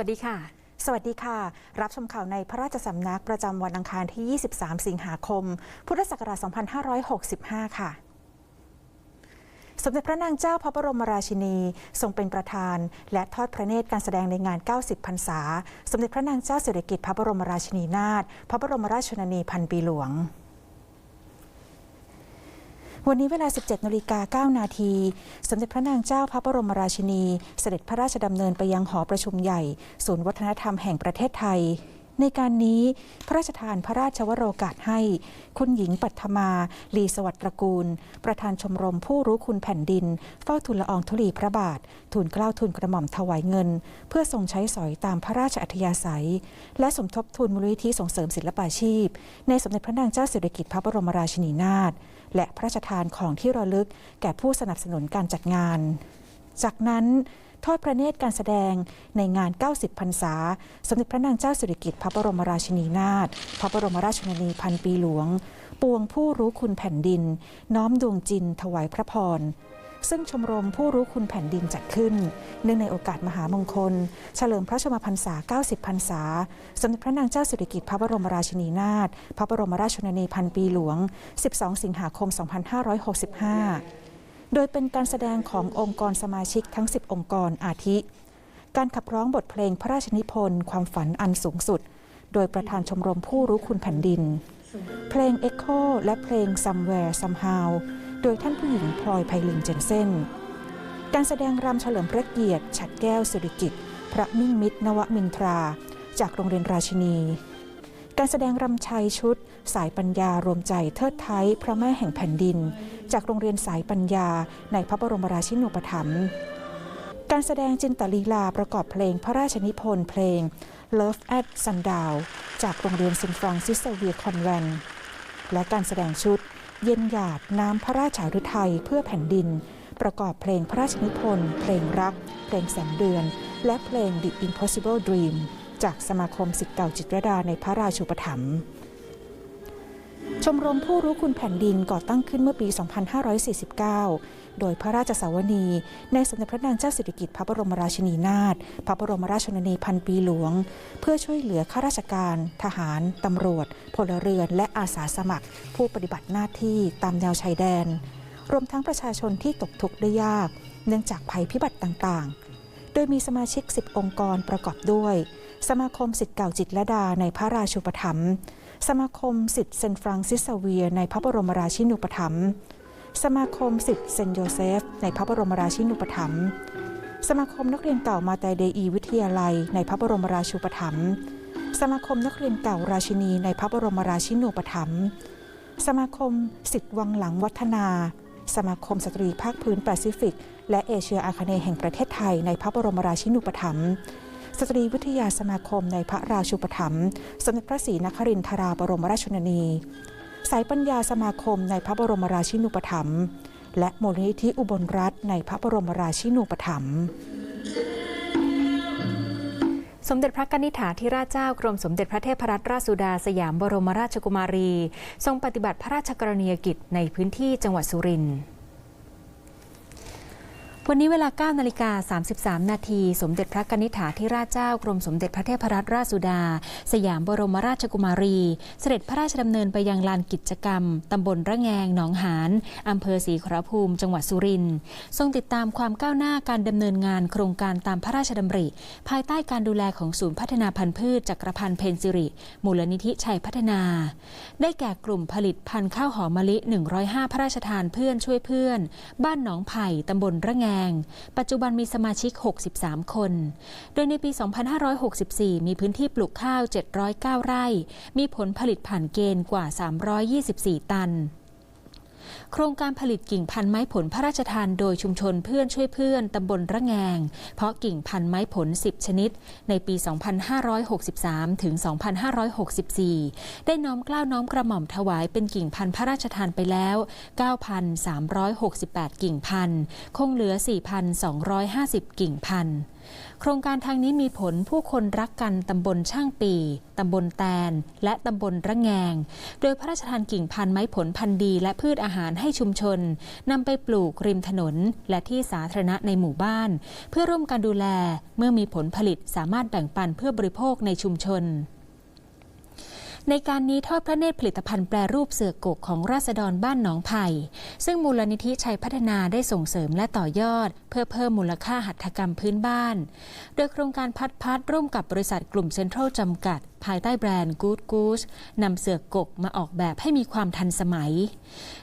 สวัสดีค่ะ สวัสดีค่ะ รับชมข่าวในพระราชสำนักประจำวันอังคารที่ 23 สิงหาคม พุทธศักราช 2565 ค่ะสมเด็จพระนางเจ้าพระบรมราชินี ทรงเป็นประธาน และทอดพระเนตรการแสดงในงาน 90 พรรษา สมเด็จพระนางเจ้าสิริกิติ์พระบรมราชินีนาถพระบรมราชชนนีพันปีหลวง วันนี้เวลา 17นาฬิกา9นาทีสมเด็จพระนางเจ้าพระบรมราชินี เสด็จพระราชดำเนินไปยังหอประชุมใหญ่ ศูนย์วัฒนธรรมแห่งประเทศไทย ในการนี้พระราชทานพระราชวโรกาสให้ คุณหญิงปัทมา ลีสวัสดิ์ตระกูล ประธานชมรมผู้รู้คุณแผ่นดิน เฝ้าทูลละอองธุลีพระบาท ทูลเกล้าทูลกระหม่อมถวายเงิน เพื่อทรงใช้สอยตามพระราชอัธยาศัย และสมทบทุนมูลนิธิส่งเสริมศิลปาชีพ ในสมเด็จพระนางเจ้าสิริกิติ์พระบรมราชินีนาถ และพระราชทานของที่ระลึกแก่ผู้สนับสนุนการจัดงาน จากนั้นทอดพระเนตรการแสดงในงาน 90 พรรษา สมเด็จพระนางเจ้าสิริกิติ์พระบรมราชินีนาถ พระบรมราชชนนีพันปีหลวง ปวงผู้รู้คุณแผ่นดิน น้อมดวงจินถวายพระพร ซึ่งชมรมผู้รู้คุณแผ่นดินจัดขึ้น เนื่องในโอกาสมหามงคล เฉลิมพระชนมพรรษา 90 พรรษา สมเด็จพระนางเจ้าสิริกิติ์พระบรมราชินีนาถพระบรมราชชนนีพันปีหลวง 12 สิงหาคม 2565 โดยเป็นการแสดงขององค์กรสมาชิกทั้ง 10 องค์กรอาทิ การขับร้องบทเพลงพระราชนิพนธ์ความฝันอันสูงสุด โดยประธานชมรมผู้รู้คุณแผ่นดิน เพลง Echo และเพลง Somewhere Somehow โดยท่านผู้หญิงพลอยไพลินเจนเซนการแสดงรำเฉลิมพระเกียรติฉัดแก้วสิริกิตพระมิ่งมิตรนวมินทรา จากโรงเรียนราชินี การแสดงรำชัยชุด สายปัญญารวมใจเทิดไทยพระแม่แห่งแผ่นดิน จากโรงเรียนสายปัญญาในพระบรมราชินูปถัมภ์การแสดงจินตลีลาประกอบเพลงพระราชนิพนธ์เพลง Love at Sundown จากโรงเรียนซินฟรองซิสเวียคอนแวนและการแสดงชุด เย็นหยาดน้ำพระราชาฤทัยเพื่อแผ่นดิน ประกอบเพลงพระราชนิพนธ์ เพลงรัก เพลงแสงเดือน และเพลง The Impossible Dream จากสมาคมสิทธิ์เก่าจิตรดาในพระราชูปถัมภ์ชมรมผู้รู้คุณแผ่นดินก่อตั้งขึ้นเมื่อปี 2549 โดยพระราชสาวนี ในสมเด็จพระนางเจ้าสิริกิติ์พระบรมราชินีนาถ พระบรมราชชนนีพันปีหลวง เพื่อช่วยเหลือข้าราชการ ทหาร ตำรวจ พลเรือน และอาสาสมัคร ผู้ปฏิบัติหน้าที่ตามแนวชายแดน รวมทั้งประชาชนที่ตกทุกข์ได้ยาก เนื่องจากภัยพิบัติต่างๆ โดยมีสมาชิก 10 องค์กรประกอบด้วย สมาคมสิทธิ์เก่าจิตรลดาในพระราชูปถัมภ์สมาคมสิทธิ์เซนฟรังซิสเวียในพระบรมราชินูปถัมภ์ สมาคมสิทธิ์เซนโยเซฟ ในพระบรมราชินูปถัมภ์สมาคมนักเรียนเก่ามาไตเดอีวิทยาลัย ในพระบรมราชูปถัมภ์สมาคมนักเรียนเก่าราชินีในพระบรมราชินูปถัมภ์สมาคมสิทธิ์วังหลังวัฒนา สมาคมสตรีภาคพื้นแปซิฟิก และเอเชียอาคเนย์แห่งประเทศไทย ในพระบรมราชินูปถัมภ์สตรีวิทยาสมาคมในพระราชูปถัมภ์สมเด็จพระศรีนครินทราบรมราชชนนี สายปัญญาสมาคมในพระบรมราชินูปถัมภ์และมูลนิธิอุบลรัฐในพระบรมราชินูปถัมภ์สมเด็จพระกนิษฐาธิราชเจ้ากรมสมเด็จพระเทพรัตนราชสุดาสยามบรมราชกุมารี ทรงปฏิบัติพระราชกรณียกิจในพื้นที่จังหวัดสุรินทร์ วันนี้เวลา9นาฬิกา33 นาที สมเด็จพระกนิษฐาธิราชเจ้ากรมสมเด็จพระเทพรัตนราชสุดา สยามบรมราชกุมารี เสด็จพระราชดำเนินไปยังลานกิจกรรม ตำบลระแงง หนองหานอำเภอศรีขรภูมิ จังหวัดสุรินทร์ทรงติดตามความก้าวหน้าการดำเนินงานโครงการตามพระราชดำริ ภายใต้การดูแลของศูนย์พัฒนาพันธุ์พืชจักรพันธ์เพนซิริ มูลนิธิชัยพัฒนา ได้แก่กลุ่มผลิตพันธุ์ข้าวหอมมะลิ 105 พระราชทานเพื่อนช่วยเพื่อน บ้านหนองไผ่ตำบลระแงงปัจจุบันมีสมาชิก 63 คน โดยในปี 2564 มีพื้นที่ปลูกข้าว 709 ไร่ มีผลผลิตผ่านเกณฑ์กว่า 324 ตัน โครงการผลิตกิ่งพันธุ์ไม้ผลพระราชทานโดยชุมชนเพื่อนช่วยเพื่อนตำบลระแงง เพราะกิ่งพันธุ์ไม้ผล 10 ชนิด ในปี 2563 ถึง 2564 ได้น้อมเกล้าน้อมกระหม่อมถวายเป็นกิ่งพันธุ์พระราชทานไปแล้ว 9,368 กิ่งพันธุ์คงเหลือ 4,250 กิ่งพันธุ์ โครงการทางนี้มีผลผู้คนรักกันตำบลช่างปีตำบลแตน และตำบลระแงง โดยพระราชทานกิ่งพันธุ์ไม้ผลพันธุ์ดี และพืชอาหารให้ชุมชนนำไปปลูกริมถนน และที่สาธารณะในหมู่บ้าน เพื่อร่วมกันดูแล เมื่อมีผลผลิตสามารถแบ่งปันเพื่อบริโภคในชุมชน ในการนี้ทอดพระเนตรผลิตภัณฑ์แปรรูปเสือกกของราษฎรบ้านหนองไผ่ซึ่งมูลนิธิชัยพัฒนาได้ส่งเสริมและต่อยอด เพื่อเพิ่มมูลค่าหัตถกรรมพื้นบ้าน โดยโครงการพัดพัดร่วมกับบริษัทกลุ่มเซ็นทรัลจำกัดภายใต้แบรนด์ Good Goose นำเสือกกกมาออกแบบให้มีความทันสมัย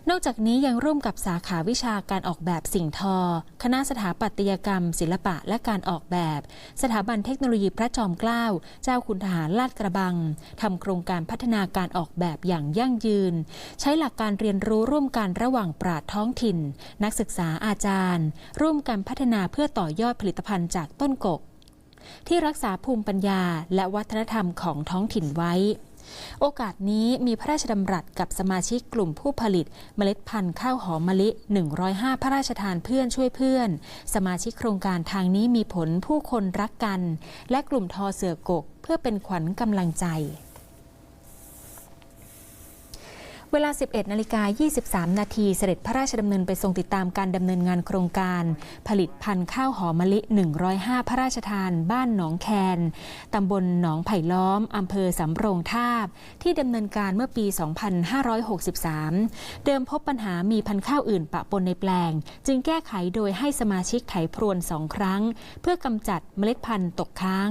นอกจากนี้ยังร่วมกับสาขาวิชาการออกแบบสิ่งทอ คณะสถาปัตยกรรม ศิลปะและการออกแบบ สถาบันเทคโนโลยีพระจอมเกล้า เจ้าคุณทหารลาดกระบังทำโครงการพัฒนาการออกแบบอย่างยั่งยืน ใช้หลักการเรียนรู้ร่วมกันระหว่างปราดท้องถิ่น นักศึกษาอาจารย์ ร่วมกันพัฒนาเพื่อต่อยอดผลิตภัณฑ์จากต้นกก ที่รักษาภูมิปัญญาและวัฒนธรรมของท้องถิ่นไว้ โอกาสนี้มีพระราชดำรัสกับสมาชิกกลุ่มผู้ผลิตเมล็ดพันธุ์ข้าวหอมมะลิ 105 พระราชทานเพื่อนช่วยเพื่อน สมาชิกโครงการทางนี้มีผลผู้คนรักกัน และกลุ่มทอเสือกก เพื่อเป็นขวัญกำลังใจ เวลา 11นาฬิกา23 นาทีเสด็จพระราชดำเนินไปทรงติดตามการดำเนินงานโครงการ ผลิตพันธุ์ข้าวหอมมะลิ 105 พระราชทาน บ้านหนองแคนตำบลหนองไผ่ล้อมอำเภอสำโรงทาบ ที่ดำเนินการเมื่อปี 2563 เดิมพบปัญหามีพันธุ์ข้าวอื่นปะปนในแปลง จึงแก้ไขโดยให้สมาชิกไถพรวนสองครั้ง เพื่อกำจัดเมล็ดพันธุ์ตกค้าง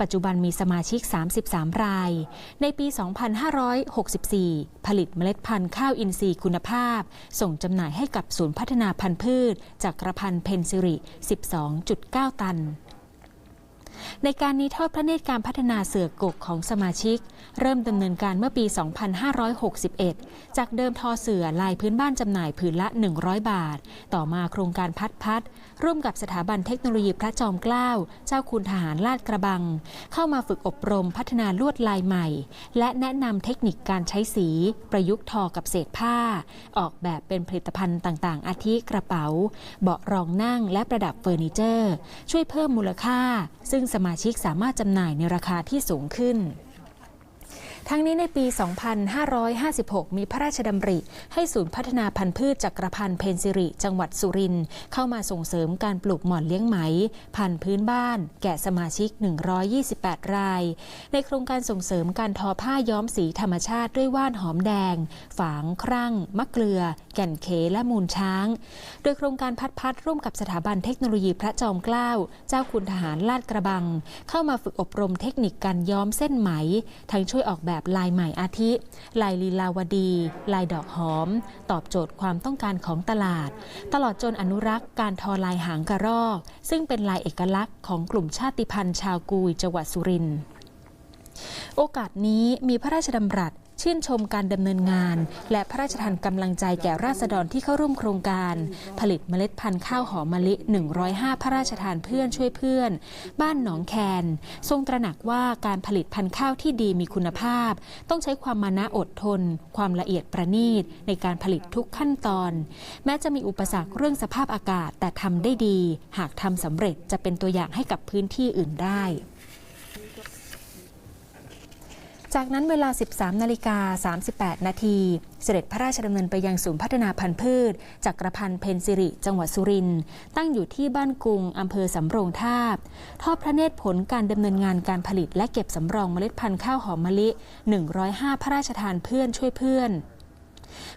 ปัจจุบันมีสมาชิก 33 ราย ในปี 2564 ผลิตเมล็ดพันธุ์ข้าวอินทรีย์คุณภาพ ส่งจำหน่ายให้กับศูนย์พัฒนาพันธุ์พืชจากกระพันธ์เพนซิริ 12.9 ตัน ในการนี้ทอดพระเนตรการพัฒนาเสือกกของสมาชิก เริ่มดำเนินการเมื่อปี 2561 จากเดิมทอเสือลายพื้นบ้านจำหน่ายผืนละ 100 บาท ต่อมาโครงการพัดพัด ร่วมกับสถาบันเทคโนโลยีพระจอมเกล้า เจ้าคุณทหารลาดกระบัง เข้ามาฝึกอบรมพัฒนาลวดลายใหม่ และแนะนำเทคนิคการใช้สี ประยุกต์ทอกับเศษผ้า ออกแบบเป็นผลิตภัณฑ์ต่างๆ อาทิกระเป๋า เบาะรองนั่งและประดับเฟอร์นิเจอร์ ช่วยเพิ่มมูลค่า ซึ่งสมาชิกสามารถจำหน่ายในราคาที่สูงขึ้น ทั้งนี้ในปี 2556 มีพระราชดำริ ให้ศูนย์พัฒนาพันธุ์พืชจักรพันธ์เพนซิริ จังหวัดสุรินทร์เข้ามาส่งเสริมการปลูกหม่อนเลี้ยงไหม พันธุ์พื้นบ้าน แก่สมาชิก 128 ราย ในโครงการส่งเสริมการทอผ้าย้อมสีธรรมชาติด้วยว่านหอมแดง ฝางครั่ง มะเกลือ แก่นเขและมูลช้าง โดยโครงการพัดพัดร่วมกับสถาบันเทคโนโลยีพระจอมเกล้า เจ้าคุณทหารลาดกระบัง เข้ามาฝึกอบรมเทคนิคการย้อมเส้นไหม ทั้งช่วยออกแบบลายใหม่อาทิ ลายลีลาวดี ลายดอกหอม ตอบโจทย์ความต้องการของตลาด ตลอดจนอนุรักษ์การทอลายหางกระรอก ซึ่งเป็นลายเอกลักษณ์ของกลุ่มชาติพันธุ์ชาวกุยจังหวัดสุรินทร์โอกาสนี้มีพระราชดำรัส ชื่นชมการดำเนินงาน และพระราชทานกำลังใจแก่ราษฎรที่เข้าร่วมโครงการ ผลิตเมล็ดพันธุ์ข้าวหอมมะลิ 105 พระราชทานเพื่อนช่วยเพื่อน บ้านหนองแคน ทรงตระหนักว่าการผลิตพันธุ์ข้าวที่ดีมีคุณภาพ ต้องใช้ความมานะอดทน ความละเอียดประณีตในการผลิตทุกขั้นตอน แม้จะมีอุปสรรคเรื่องสภาพอากาศแต่ทำได้ดี หากทำสำเร็จจะเป็นตัวอย่างให้กับพื้นที่อื่นได้ จากนั้นเวลา 13 นาฬิกา 38 นาทีเสด็จพระราชดำเนินไปยังศูนย์พัฒนาพันธุ์พืชจักรพันธ์เพนซิริ จังหวัดสุรินทร์ตั้งอยู่ที่บ้านกุงอำเภอสำโรงทาบ ทอดพระเนตรผลการดำเนินงานการผลิตและเก็บสำรองเมล็ดพันธุ์ข้าวหอมมะลิ 105 พระราชทานเพื่อนช่วยเพื่อน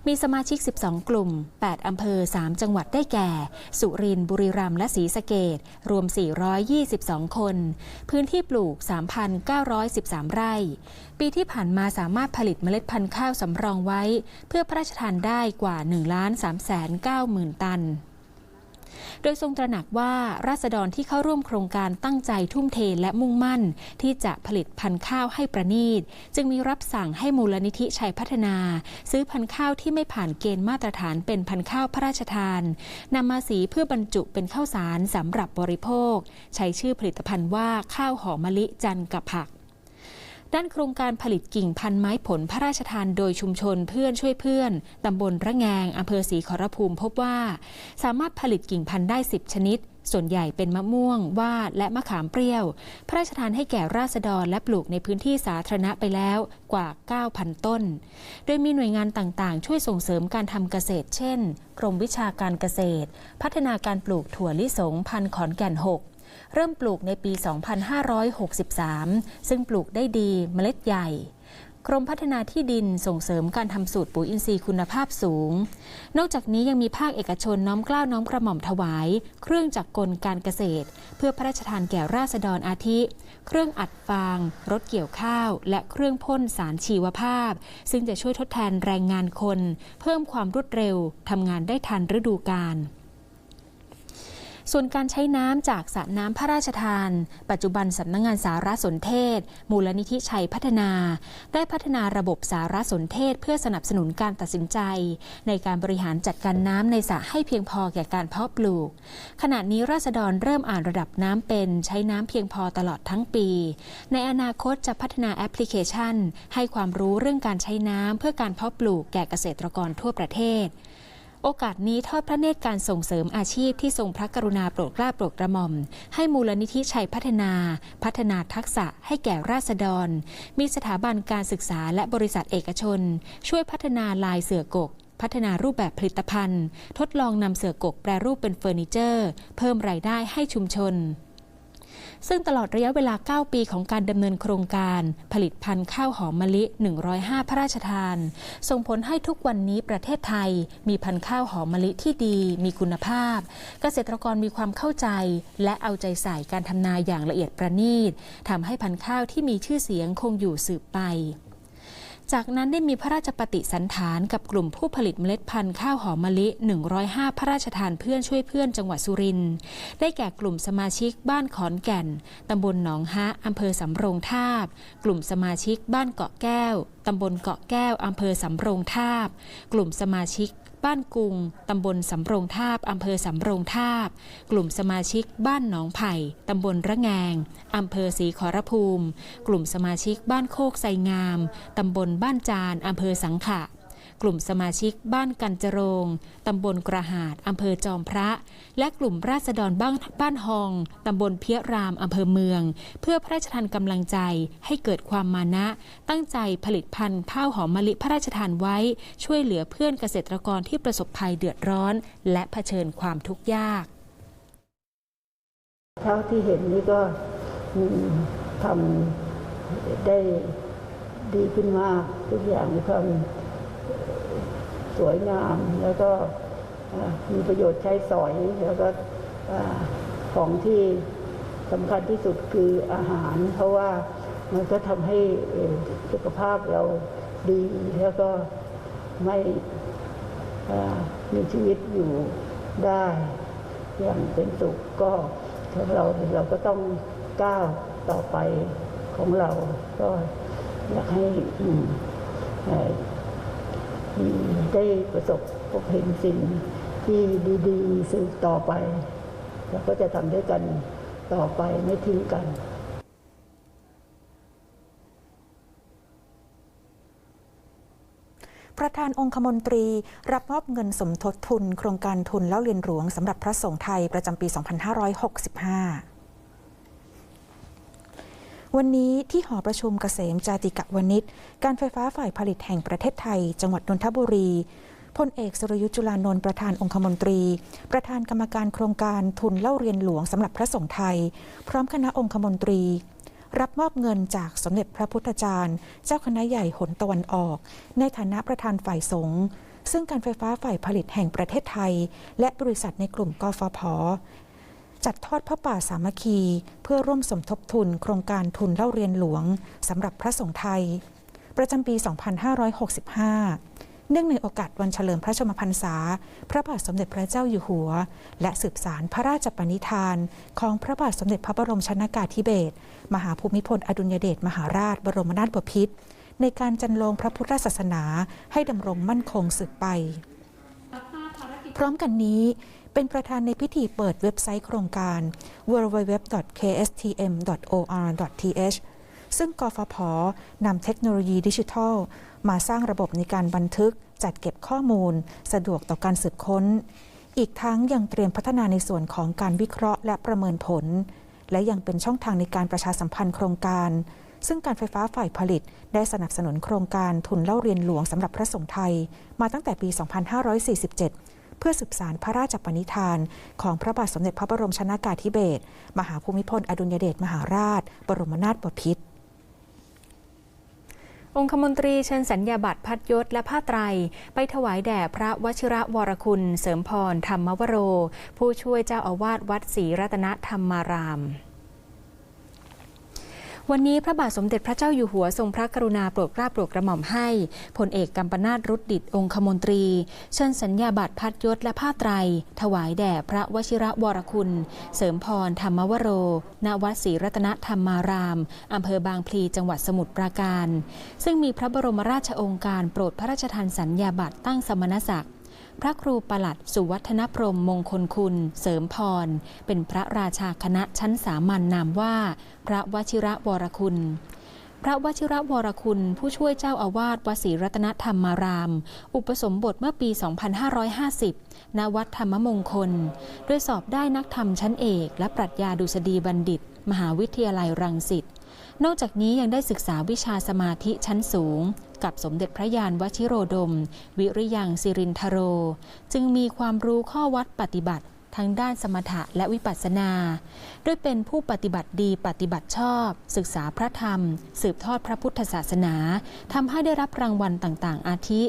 มีสมาชิก 12 กลุ่ม 8 อำเภอ 3 จังหวัดได้แก่ สุรินทร์บุรีรัมย์และศรีสะเกดรวม 422 คน พื้นที่ปลูก 3,913 ไร่ ปีที่ผ่านมาสามารถผลิตเมล็ดพันธุ์ข้าวสำรองไว้ เพื่อพระราชทานได้กว่า 1 3 9 0 0 0 0ตัน โดยทรงตระหนักว่าราษฎรที่เข้าร่วมโครงการตั้งใจทุ่มเทและมุ่งมั่น ที่จะผลิตพันธุ์ข้าวให้ประณีต จึงมีรับสั่งให้มูลนิธิชัยพัฒนา ซื้อพันธุ์ข้าวที่ไม่ผ่านเกณฑ์มาตรฐานเป็นพันธุ์ข้าวพระราชทานนำมาสีเพื่อบรรจุเป็นข้าวสารสำหรับบริโภค ใช้ชื่อผลิตภัณฑ์ว่าข้าวหอมมะลิจันกับผัก ด้านโครงการผลิตกิ่งพันไม้ผลพระราชทานโดยชุมชนเพื่อนช่วยเพื่อน ตำบลระแงงอำเภอศรีขอรภูมิพบว่า สามารถผลิตกิ่งพันธุ์ได้ 10 ชนิด ส่วนใหญ่เป็นมะม่วง ว่าและมะขามเปรี้ยว พระราชทานให้แก่ราษฎรและปลูกในพื้นที่สาธารณะไปแล้วกว่า 9,000 ต้น โดยมีหน่วยงานต่างๆ ช่วยส่งเสริมการทำเกษตร เช่น กรมวิชาการเกษตร พัฒนาการปลูกถั่วลิสงพันธุ์ขอนแก่น 6 เริ่มปลูกในปี 2563 ซึ่งปลูกได้ดีเมล็ดใหญ่กรมพัฒนาที่ดินส่งเสริมการทำสูตรปุ๋ยอินทรีย์คุณภาพสูง นอกจากนี้ยังมีภาคเอกชนน้อมกล้าวน้อมกระหม่อมถวาย เครื่องจักรกลการเกษตร เพื่อพระราชทานแก่ราษฎรอาทิ เครื่องอัดฟาง รถเกี่ยวข้าว และเครื่องพ่นสารชีวภาพ ซึ่งจะช่วยทดแทนแรงงานคน เพิ่มความรวดเร็วทำงานได้ทันฤดูกาล ส่วนการใช้น้ำจากสระน้ำพระราชทาน ปัจจุบันสำนักงงานสารสนเทศ มูลนิธิชัยพัฒนา ได้พัฒนาระบบสารสนเทศ เพื่อสนับสนุนการตัดสินใจ ในการบริหารจัดการน้ำในสระให้เพียงพอแก่การเพาะปลูก ขณะนี้ราษฎรเริ่มอ่านระดับน้ำเป็นใช้น้ำเพียงพอตลอดทั้งปี ในอนาคตจะพัฒนาแอปพลิเคชัน ให้ความรู้เรื่องการใช้น้ำเพื่อการเพาะปลูกแก่เกษตรกรทั่วประเทศ โอกาสนี้ทอดพระเนตรการส่งเสริมอาชีพที่ทรงพระกรุณาโปรดเกล้าโปรดกระหม่อม ให้มูลนิธิชัยพัฒนา พัฒนาทักษะให้แก่ราษฎร มีสถาบันการศึกษาและบริษัทเอกชน ช่วยพัฒนาลายเสือกก พัฒนารูปแบบผลิตภัณฑ์ ทดลองนำเสือกกแปรรูปเป็นเฟอร์นิเจอร์ เพิ่มรายได้ให้ชุมชน ซึ่งตลอดระยะเวลา 9 ปีของการดำเนินโครงการ ผลิตพันธุ์ข้าวหอมมะลิ 105 พระราชทาน ส่งผลให้ทุกวันนี้ประเทศไทย มีพันธุ์ข้าวหอมมะลิที่ดี มีคุณภาพ เกษตรกรมีความเข้าใจ และเอาใจใส่การทำนาอย่างละเอียดประณีตทำให้พันธุ์ข้าวที่มีชื่อเสียงคงอยู่สืบไป จากนั้นได้มีพระราชปฏิสันฐานกับกลุ่มผู้ผลิตเมล็ดพันธุ์ข้าวหอมมะลิ 105 พระราชทานเพื่อนช่วยเพื่อนจังหวัดสุรินทร์ได้แก่กลุ่มสมาชิกบ้านขอนแก่น ตำบลหนองฮะอำเภอสำโรงทาบ กลุ่มสมาชิกบ้านเกาะแก้ว ตำบลเกาะแก้วอำเภอสำโรงทาบ กลุ่มสมาชิก บ้านกุง ตำบลสำโรงทาบ อำเภอสำโรงทาบ กลุ่มสมาชิกบ้านหนองไผ่ ตำบลระแงง อำเภอศรีขอรภูมิ กลุ่มสมาชิกบ้านโคกไซงาม ตำบลบ้านจาน อำเภอสังขะ กลุ่มสมาชิกบ้านกันจรงตำบลกระหาดอำเภอจอมพระ และกลุ่มราษฎรบ้านบ้านฮองตำบลเพียรามอำเภอเมือง เพื่อพระราชทานกำลังใจให้เกิดความมานะ ตั้งใจผลิตพันธุ์ข้าวหอมมะลิพระราชทานไว้ ช่วยเหลือเพื่อนเกษตรกรที่ประสบภัยเดือดร้อน และเผชิญความทุกข์ยากเท่าที่เห็นนี่ก็ทำได้ดีขึ้นมากทุกอย่างมีความ สวยงาม แล้วก็มีประโยชน์ใช้สอย แล้วก็ของที่สำคัญที่สุดคืออาหาร เพราะว่ามันก็ทำให้สุขภาพเราดีแล้วก็ไม่มีชีวิตอยู่ได้อย่างเป็นสุขก็เราเราก็ต้องก้าวต่อไปของเรา ก็อยากให้ ได้ประสบพบเห็นสิ่งที่ดีๆสืบต่อไปเราก็จะทำด้วยกันต่อไปไม่ทิ้งกันประธานองคมนตรีรับมอบเงินสมทบทุน โครงการทุนเล่าเรียนหลวงสำหรับพระสงฆ์ไทยประจำปี 2565 วันนี้ที่หอประชุมเกษมจาติกะวณิชการไฟฟ้าฝ่ายผลิตแห่งประเทศไทย จังหวัดนนทบุรีพลเอกสุรยุทธ์จุลานนท์ประธานองคมนตรี ประธานกรรมการโครงการทุนเล่าเรียนหลวงสำหรับพระสงฆ์ไทย พร้อมคณะองคมนตรี รับมอบเงินจากสมเด็จพระพุทธจารย์ เจ้าคณะใหญ่หนตะวันออก ในฐานะประธานฝ่ายสงฆ์ซึ่งการไฟฟ้าฝ่ายผลิตแห่งประเทศไทย และบริษัทในกลุ่มกฟผ จัดทอดพระป่าสามัคคี เพื่อร่วมสมทบทุนโครงการทุนเล่าเรียนหลวงสำหรับพระสงฆ์ไทย ประจำปี 2565 เนื่องในโอกาสวันเฉลิมพระชมพรรษา พระบาทสมเด็จพระเจ้าอยู่หัว และสืบสารพระราชปณิธาน ของพระบาทสมเด็จพระบรมชนากาธิเบศรมหาภูมิพลอดุลยเดชมหาราช บรมนาถบพิตรในการจันลงพระพุทธศาสนาให้ดำรงมั่นคงสืบไป พร้อมกันนี้ เป็นประธานในพิธีเปิดเว็บไซต์โครงการ www.kstm.or.th ซึ่งกฟผนำเทคโนโลยีดิจิทัล มาสร้างระบบในการบันทึก จัดเก็บข้อมูล สะดวกต่อการสืบค้น อีกทั้งยังเตรียมพัฒนาในส่วนของการวิเคราะห์และประเมินผล และยังเป็นช่องทางในการประชาสัมพันธ์โครงการ ซึ่งการไฟฟ้าฝ่ายผลิต ได้สนับสนุนโครงการทุนเล่าเรียนหลวงสำหรับพระสงฆ์ไทย มาตั้งแต่ปี 2547 เพื่อสืบสารพระราชปณิธาน ของพระบาทสมเด็จพระบรมชนากาธิเบศรมหาภูมิพลอดุลยเดชมหาราช บรมนาถบพิตรองคมนตรีเชิญสัญญาบัตรพัดยศและผ้าไตร ไปถวายแด่พระวชิระวรคุณ เสริมพรธรรมวโร ผู้ช่วยเจ้าอาวาสวัดศรีรัตนธรรมาราม วันนี้พระบาทสมเด็จพระเจ้าอยู่หัวทรงพระกรุณาโปรดเกล้าโปรดกระหม่อมให้พลเอกกัมปนาตรุดดิตองคมนตรี เชิญสัญญาบัตรพัดยศและผ้าไตร ถวายแด่พระวชิระวรคุณ เสริมพรธรรมวโร ณ วัดศรีรัตนธรรมาราม อำเภอบางพลีจังหวัดสมุทรปราการ ซึ่งมีพระบรมราชโองการโปรดพระราชทานสัญญาบัตรตั้งสมณศักดิ์ พระครูประหลัดสุวัฒนพรมมงคลคุณ เสริมพร เป็นพระราชาคณะชั้นสามัญนามว่า พระวชิระวรคุณพระวชิระวรคุณ ผู้ช่วยเจ้าอาวาสวัดศรีรัตนธรรมาราม อุปสมบทเมื่อปี 2550 ณ วัดธรรมมงคล โดยสอบได้นักธรรมชั้นเอก และปรัชญาดุษฎีบัณฑิต มหาวิทยาลัยรังสิต นอกจากนี้ยังได้ศึกษาวิชาสมาธิชั้นสูง กับสมเด็จพระยานวชิโรดม วิริยังสิรินทโร จึงมีความรู้ข้อวัดปฏิบัติทั้งด้านสมถะและวิปัสสนาด้วยเป็นผู้ปฏิบัติดีปฏิบัติชอบ ศึกษาพระธรรม สืบทอดพระพุทธศาสนาทำให้ได้รับรางวัลต่างๆ อาทิ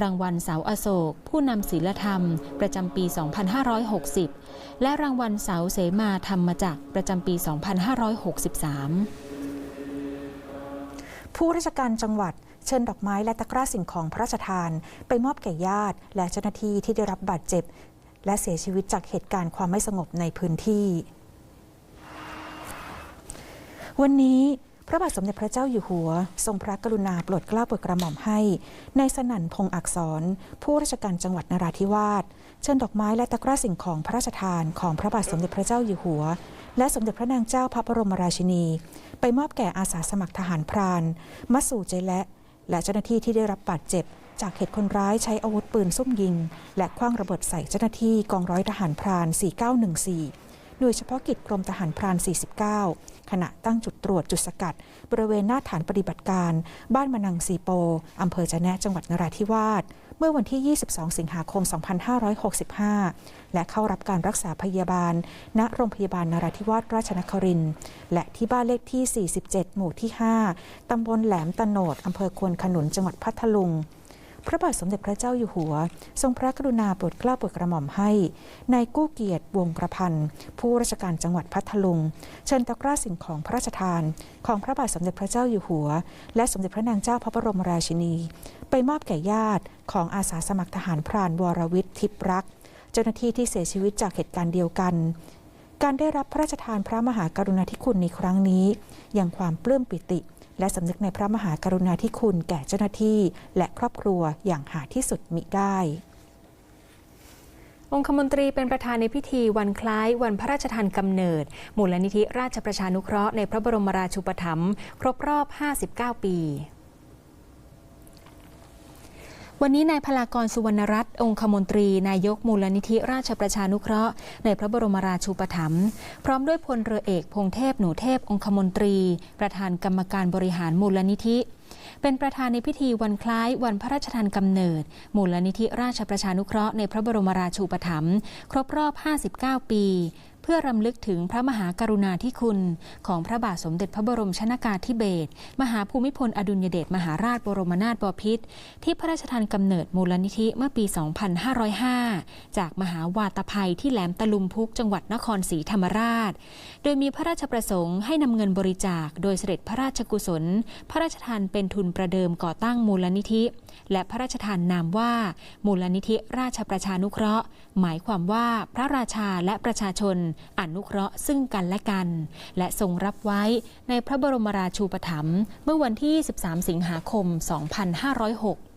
รางวัลเสาอโศก ผู้นำศีลธรรม ประจำปี 2560 และรางวัลเสาเสมาธรรมจักรประจำปี 2563 ผู้ราชการจังหวัด เชิญดอกไม้และตะกร้าสิ่งของพระราชทาน ไปมอบแก่ญาติ และเจ้าหน้าที่ที่ได้รับบาดเจ็บ และเสียชีวิตจากเหตุการณ์ความไม่สงบในพื้นที่ วันนี้พระบาทสมเด็จพระเจ้าอยู่หัว ทรงพระกรุณาโปรดเกล้าโปรดกระหม่อมให้ในสนั่นพงอักษร ผู้ราชการจังหวัดนราธิวาสเชิญดอกไม้และตะกร้าสิ่งของพระราชทานของพระบาทสมเด็จพระเจ้าอยู่หัว และสมเด็จพระนางเจ้าพระบรมราชินี ไปมอบแก่อาสาสมัครทหารพราน มัสู่เจและ และเจ้าหน้าที่ที่ได้รับบาดเจ็บ จากเหตุคนร้ายใช้อาวุธปืนซุ่มยิง และคว้างระเบิดใส่เจ้าหน้าที่กองร้อยทหารพราน 4914 หน่วยเฉพาะกิจกรมทหารพราน 49 ขณะตั้งจุดตรวจจุดสกัด บริเวณหน้าฐานปฏิบัติการ บ้านมะนังสีโป อำเภอจะแนะจังหวัดนราธิวาส เมื่อวันที่ 22 สิงหาคม 2565 และเข้ารับการรักษาพยาบาล ณ โรงพยาบาลนราธิวาสราชนครินทร์ และที่บ้านเลขที่ 47 หมู่ที่ 5 ตำบลแหลมตะโนด อำเภอควนขนุน จังหวัดพัทลุง พระบาทสมเด็จพระเจ้าอยู่หัว ทรงพระกรุณาโปรดเกล้าโปรดกระหม่อมให้นายกู้เกียรติวงประพันธ์ผู้ราชการจังหวัดพัทลุง เชิญตะกร้าสิ่งของพระราชทาน ของพระบาทสมเด็จพระเจ้าอยู่หัว และสมเด็จพระนางเจ้าพระบรมราชินี ไปมอบแก่ญาติของอาสาสมัครทหารพรานวรวิทย์ทิพย์รัก เจ้าหน้าที่ที่เสียชีวิตจากเหตุการณ์เดียวกันการได้รับพระราชทานพระมหากรุณาธิคุณในครั้งนี้ยังความปลื้มปิติ และสำนึกในพระมหากรุณาธิคุณแก่เจ้าหน้าที่ และครอบครัวอย่างหาที่สุดมิได้องคมนตรีเป็นประธานในพิธีวันคล้ายวันพระราชทานกำเนิด มูลนิธิราชประชานุเคราะห์ในพระบรมราชูปถัมภ์ครบรอบ 59 ปี วันนี้นายพลากรสุวรรณรัตน์องคมนตรี นายกมูลนิธิราชประชานุเคราะห์ ในพระบรมราชูปถัมภ์พร้อมด้วยพลเรือเอกพงเทพหนูเทพองคมนตรี ประธานกรรมการบริหารมูลนิธิ เป็นประธานในพิธีวันคล้ายวันพระราชทานกำเนิด มูลนิธิราชประชานุเคราะห์ในพระบรมราชูปถัมภ์ครบรอบ 59 ปี พื่อรำลึกถึงพระมหากรุณาธิคุณ ของพระบาทสมเด็จพระบรมชนากาธิเบศรมหาภูมิพลอดุลยเดชมหาราชบรมนาถบพิตรที่พระราชทานกำเนิดมูลนิธิเมื่อปี 2505 จากมหาวาตภัยที่แหลมตะลุมพุกจังหวัดนครศรีธรรมราช ดยมีพระราชประสงค์ให้นำเงินบริจาค โดยเสด็จพระราชกุศล พระราชทานเป็นทุนประเดิมก่อตั้งมูลนิธิ และพระราชทานนามว่า มูลนิธิราชประชานุเคราะห์ หมายความว่าพระราชาและประชาชนอนุเคราะห์ซึ่งกันและกัน และทรงรับไว้ในพระบรมราชูปถัมภ์เมื่อวันที่23สิงหาคม 2506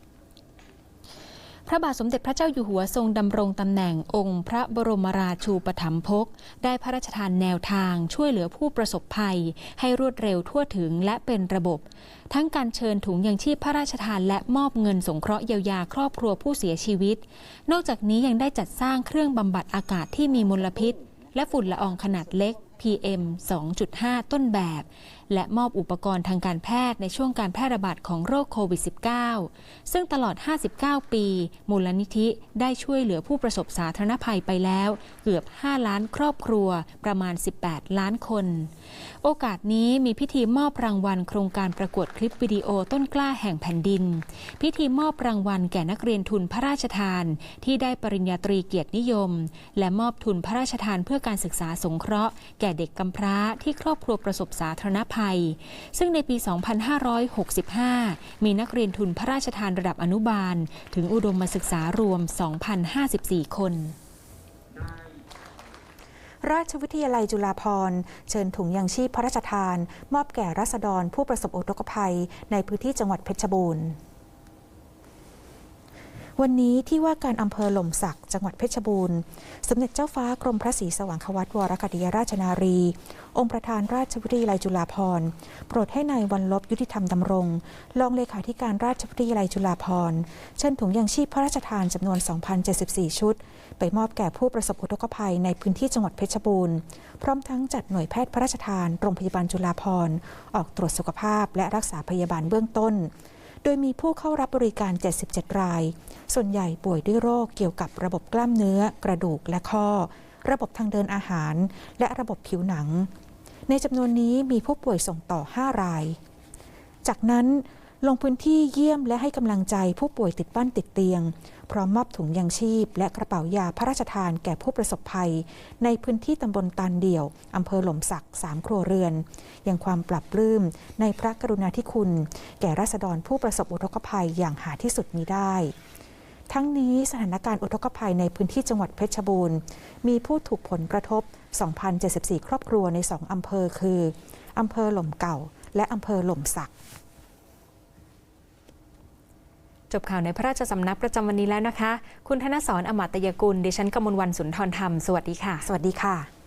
พระบาทสมเด็จพระเจ้าอยู่หัวทรงดำรงตำแหน่งองค์พระบรมราชูปถัมภกได้พระราชทานแนวทางช่วยเหลือผู้ประสบภัย ให้รวดเร็วทั่วถึงและเป็นระบบ ทั้งการเชิญถุงยังชีพพระราชทานและมอบเงินสงเคราะห์เยียวยาครอบครัวผู้เสียชีวิต นอกจากนี้ยังได้จัดสร้างเครื่องบำบัดอากาศที่มีมลพิษ และฝุ่นละอองขนาดเล็ก PM 2.5 ต้นแบบ และมอบอุปกรณ์ทางการแพทย์ในช่วงการแพร่ระบาดของโรคโควิด -19 ซึ่งตลอด 59 ปี มูลนิธิได้ช่วยเหลือผู้ประสบสาธารณภัยไปแล้วเกือบ 5 ล้านครอบครัวประมาณ 18 ล้านคน โอกาสนี้มีพิธีมอบรางวัลโครงการประกวดคลิปวิดีโอต้นกล้าแห่งแผ่นดิน พิธีมอบรางวัลแก่นักเรียนทุนพระราชทาน ที่ได้ปริญญาตรีเกียรตินิยม และมอบทุนพระราชทานเพื่อการศึกษาสงเคราะห์แก่เด็กกำพร้าที่ครอบครัวประสบสาธารณภัย ซึ่งในปี 2565 มีนักเรียนทุนพระราชทานระดับอนุบาล ถึงอุดมศึกษารวม 2,054 คนราชวิทยาลัยจุฬาภรณ์เชิญถุงยังชีพพระราชทาน มอบแก่รัษฎรผู้ประสบอุทกภัย ในพื้นที่จังหวัดเพชรบูรณ์ วันนี้ที่ว่าการอำเภอหล่มสักจังหวัดเพชรบูรณ์ สมเด็จเจ้าฟ้ากรมพระศรีสว่างควัตวรกติยราชนารี องค์ประธานราชวิทยาลัยจุฬาภรณ์โปรดให้ในายวันลบยุติธรรมดำรงรองเลขาธิการราชวิทยาลัยจุฬาภรณ์เชิญถุงยังชีพพระราชทานจำนวน 2,074 ชุด ไปมอบแก่ผู้ประสบอุทกภัยในพื้นที่จังหวัดเพชรบูรณ์ พร้อมทั้งจัดหน่วยแพทย์พระราชทานโรงพยาบาลจุฬาภรณ์ออกตรวจสุขภาพและรักษาพยาบาลเบื้องต้น โดยมีผู้เข้ารับบริการ 77 ราย ส่วนใหญ่ป่วยด้วยโรคเกี่ยวกับระบบกล้ามเนื้อ กระดูกและข้อ ระบบทางเดินอาหาร และระบบผิวหนัง ในจำนวนนี้มีผู้ป่วยส่งต่อ 5 ราย จากนั้น ลงพื้นที่เยี่ยมและให้กำลังใจผู้ป่วยติดบ้านติดเตียง พร้อมมอบถุงยังชีพ และกระเป๋ายาพระราชทานแก่ผู้ประสบภัย ในพื้นที่ตำบลตานเดี่ยวอำเภอหล่มสักสามครัวเรือน ยังความปรับปลื้มในพระกรุณาธิคุณ แก่ราษฎรผู้ประสบอุทกภัยอย่างหาที่สุดมิได้ทั้งนี้สถานการณ์อุทกภัยในพื้นที่จังหวัดเพชรบูรณ์ มีผู้ถูกผลกระทบ 2,074 ครอบครัวใน 2 อำเภอคือ อำเภอหล่มเก่า และอำเภอหล่มสัก จบข่าวในพระราชสำนักประจำวันนี้แล้วนะคะ คุณธนสรอมตยกุล ดิฉันกมลวันสุนทรธรรม สวัสดีค่ะ สวัสดีค่ะ